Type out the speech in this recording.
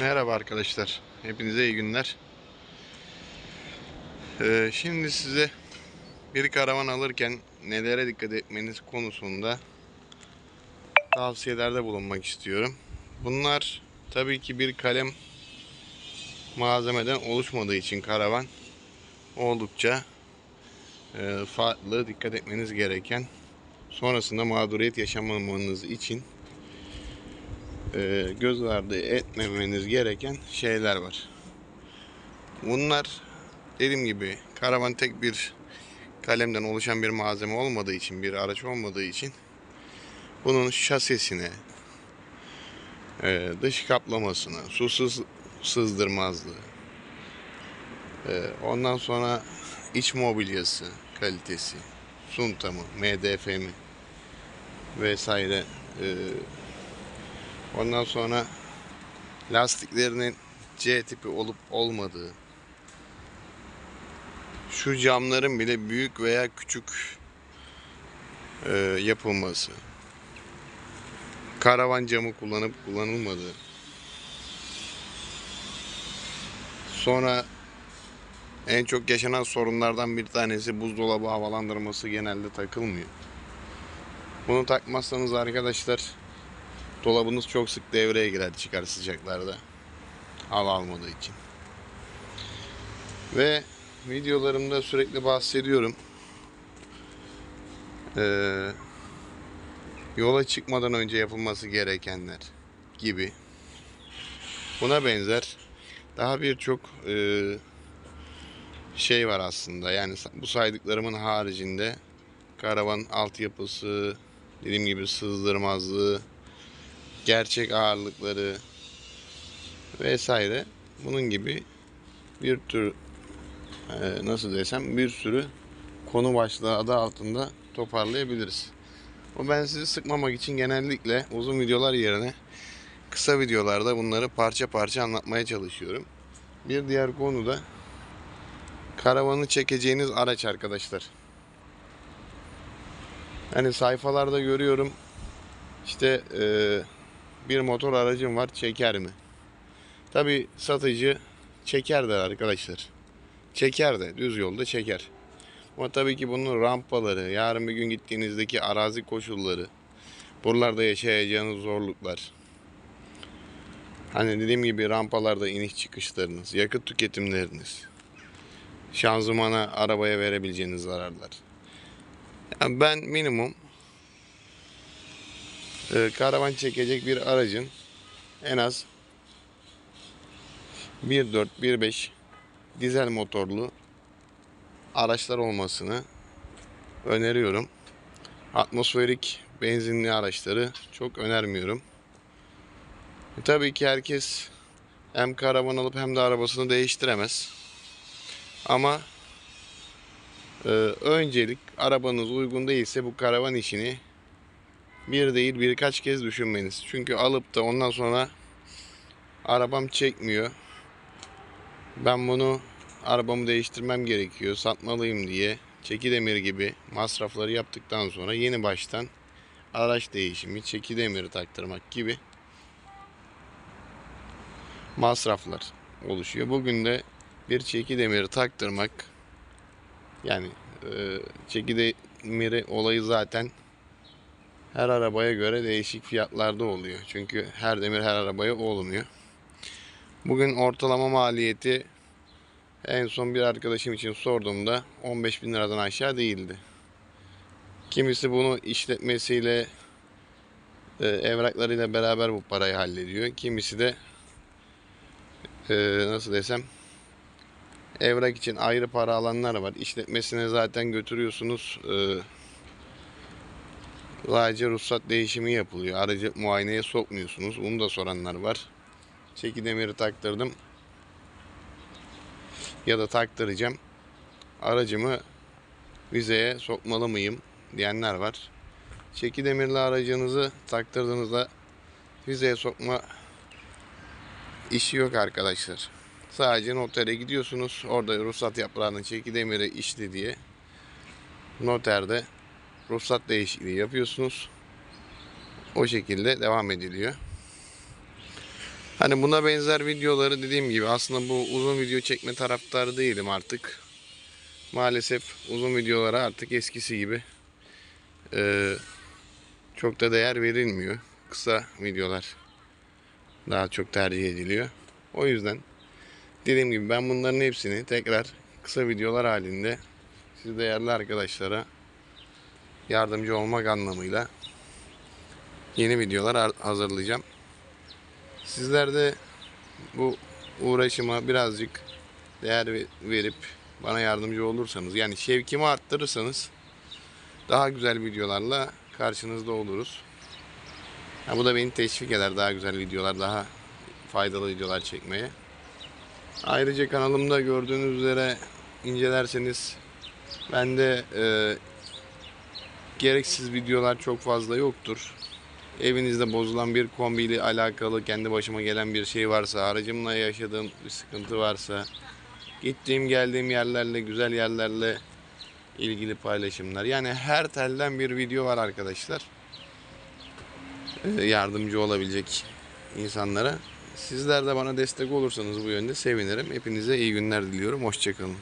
Merhaba arkadaşlar. Hepinize iyi günler. Ee, şimdi size bir karavan alırken nelere dikkat etmeniz konusunda tavsiyelerde bulunmak istiyorum. Bunlar tabii ki bir kalem malzemeden oluşmadığı için karavan oldukça e, farklı dikkat etmeniz gereken sonrasında mağduriyet yaşamamanız için e, göz ardı etmemeniz gereken şeyler var. Bunlar dediğim gibi karavan tek bir kalemden oluşan bir malzeme olmadığı için, bir araç olmadığı için bunun şasisine, e, dış kaplamasına, susuz sızdırmazlığı, e, ondan sonra iç mobilyası kalitesi, suntamı, MDF'mi vesaire e, Ondan sonra lastiklerinin C tipi olup olmadığı. Şu camların bile büyük veya küçük e, yapılması. Karavan camı kullanıp kullanılmadığı. Sonra en çok yaşanan sorunlardan bir tanesi buzdolabı havalandırması genelde takılmıyor. Bunu takmazsanız arkadaşlar Dolabınız çok sık devreye girer çıkar sıcaklarda. Hava almadığı için. Ve videolarımda sürekli bahsediyorum. Ee, yola çıkmadan önce yapılması gerekenler gibi. Buna benzer daha birçok e, şey var aslında. Yani bu saydıklarımın haricinde karavan altyapısı, dediğim gibi sızdırmazlığı, gerçek ağırlıkları vesaire bunun gibi bir tür e, nasıl desem bir sürü konu başlığı adı altında toparlayabiliriz. O ben sizi sıkmamak için genellikle uzun videolar yerine kısa videolarda bunları parça parça anlatmaya çalışıyorum. Bir diğer konu da karavanı çekeceğiniz araç arkadaşlar. Hani sayfalarda görüyorum işte eee bir motor aracım var çeker mi? Tabi satıcı çeker der arkadaşlar. Çeker de düz yolda çeker. Ama tabii ki bunun rampaları, yarın bir gün gittiğinizdeki arazi koşulları, buralarda yaşayacağınız zorluklar. Hani dediğim gibi rampalarda iniş çıkışlarınız, yakıt tüketimleriniz, şanzımana, arabaya verebileceğiniz zararlar. Yani ben minimum e, karavan çekecek bir aracın en az 1.4 1.5 dizel motorlu araçlar olmasını öneriyorum. Atmosferik benzinli araçları çok önermiyorum. E, tabii ki herkes hem karavan alıp hem de arabasını değiştiremez. Ama e, öncelik arabanız uygun değilse bu karavan işini bir değil birkaç kez düşünmeniz. Çünkü alıp da ondan sonra arabam çekmiyor. Ben bunu arabamı değiştirmem gerekiyor, satmalıyım diye çeki demir gibi masrafları yaptıktan sonra yeni baştan araç değişimi, çeki demiri taktırmak gibi masraflar oluşuyor. Bugün de bir çeki demiri taktırmak yani e, çeki demiri olayı zaten her arabaya göre değişik fiyatlarda oluyor. Çünkü her demir her arabaya olmuyor. Bugün ortalama maliyeti en son bir arkadaşım için sorduğumda 15 bin liradan aşağı değildi. Kimisi bunu işletmesiyle e, evraklarıyla beraber bu parayı hallediyor. Kimisi de e, nasıl desem evrak için ayrı para alanlar var. İşletmesine zaten götürüyorsunuz. E, Sadece ruhsat değişimi yapılıyor. Aracı muayeneye sokmuyorsunuz. Bunu da soranlar var. Çeki demiri taktırdım. Ya da taktıracağım. Aracımı vizeye sokmalı mıyım diyenler var. Çeki demirli aracınızı taktırdığınızda vizeye sokma işi yok arkadaşlar. Sadece notere gidiyorsunuz. Orada ruhsat yaprağının çeki demiri işli diye noterde ruhsat değişikliği yapıyorsunuz. O şekilde devam ediliyor. Hani buna benzer videoları dediğim gibi aslında bu uzun video çekme taraftarı değilim artık. Maalesef uzun videolara artık eskisi gibi eee, çok da değer verilmiyor. Kısa videolar daha çok tercih ediliyor. O yüzden dediğim gibi ben bunların hepsini tekrar kısa videolar halinde siz değerli arkadaşlara yardımcı olmak anlamıyla yeni videolar hazırlayacağım. Sizler de bu uğraşıma birazcık değer ve- verip bana yardımcı olursanız yani şevkimi arttırırsanız daha güzel videolarla karşınızda oluruz. Ha, bu da beni teşvik eder daha güzel videolar, daha faydalı videolar çekmeye. Ayrıca kanalımda gördüğünüz üzere incelerseniz bende e, gereksiz videolar çok fazla yoktur. Evinizde bozulan bir kombiyle alakalı kendi başıma gelen bir şey varsa, aracımla yaşadığım bir sıkıntı varsa, gittiğim geldiğim yerlerle, güzel yerlerle ilgili paylaşımlar. Yani her telden bir video var arkadaşlar. Ee, yardımcı olabilecek insanlara. Sizler de bana destek olursanız bu yönde sevinirim. Hepinize iyi günler diliyorum. Hoşçakalın.